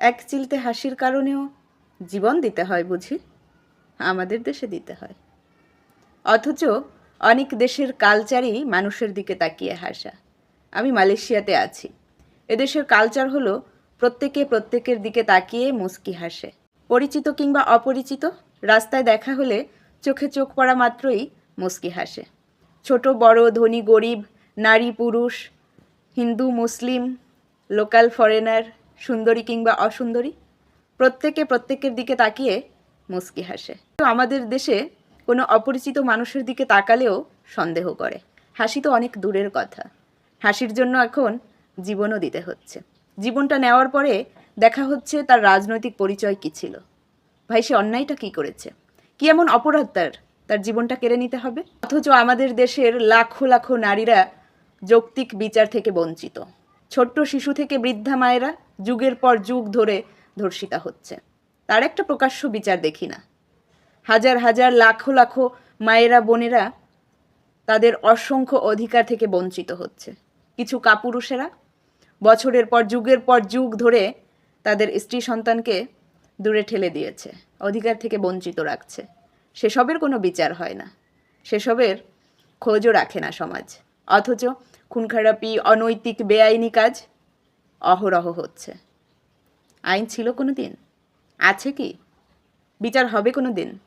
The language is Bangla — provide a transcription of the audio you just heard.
এক চিলতে হাসির কারণেও জীবন দিতে হয় বুঝি। আমাদের দেশে দিতে হয়। অথচ অনেক দেশের কালচারই মানুষের দিকে তাকিয়ে হাসা। আমি মালয়েশিয়াতে আছি। এদেশের কালচার হলো প্রত্যেকে প্রত্যেকের দিকে তাকিয়ে মুস্কি হাসে। পরিচিত কিংবা অপরিচিত, রাস্তায় দেখা হলে চোখে চোখ পড়া মাত্রই মুস্কি হাসে। ছোট, বড়, ধনী, গরিব, নারী, পুরুষ, হিন্দু, মুসলিম, লোকাল, ফরেনার সুন্দরী কিংবা অসুন্দরী, প্রত্যেকে প্রত্যেকের দিকে তাকিয়ে মুস্কি হাসে। তো আমাদের দেশে কোনো অপরিচিত মানুষের দিকে তাকালেও সন্দেহ করে। হাসি তো অনেক দূরের কথা। হাসির জন্য এখন জীবনও দিতে হচ্ছে। জীবনটা নেওয়ার পরে দেখা হচ্ছে তার রাজনৈতিক পরিচয় কী ছিল। ভাই, সে অন্যায়টা কী করেছে? কি এমন অপরাধ তার? তার জীবনটা কেড়ে নিতে হবে? অথচ আমাদের দেশের লাখো লাখো নারীরা যৌক্তিক বিচার থেকে বঞ্চিত। ছোট্ট শিশু থেকে বৃদ্ধা মায়েরা যুগের পর যুগ ধরে ধর্ষিতা হচ্ছে। তার একটা প্রকাশ্য বিচার দেখি না। হাজার হাজার, লাখো লাখো মায়েরা, বোনেরা তাদের অসংখ্য অধিকার থেকে বঞ্চিত হচ্ছে। কিছু কাপুরুষেরা বছরের পর যুগের পর যুগ ধরে তাদের স্ত্রী সন্তানকে দূরে ঠেলে দিয়েছে, অধিকার থেকে বঞ্চিত রাখছে। সেসবের কোনো বিচার হয় না। সেসবের খোঁজও রাখে না সমাজ। অথচ খুনখারাপি, অনৈতিক, বেআইনি কাজ অহরহ হচ্ছে। আইন ছিল কোনো দিন আছে কি? বিচার হবে কোনো দিন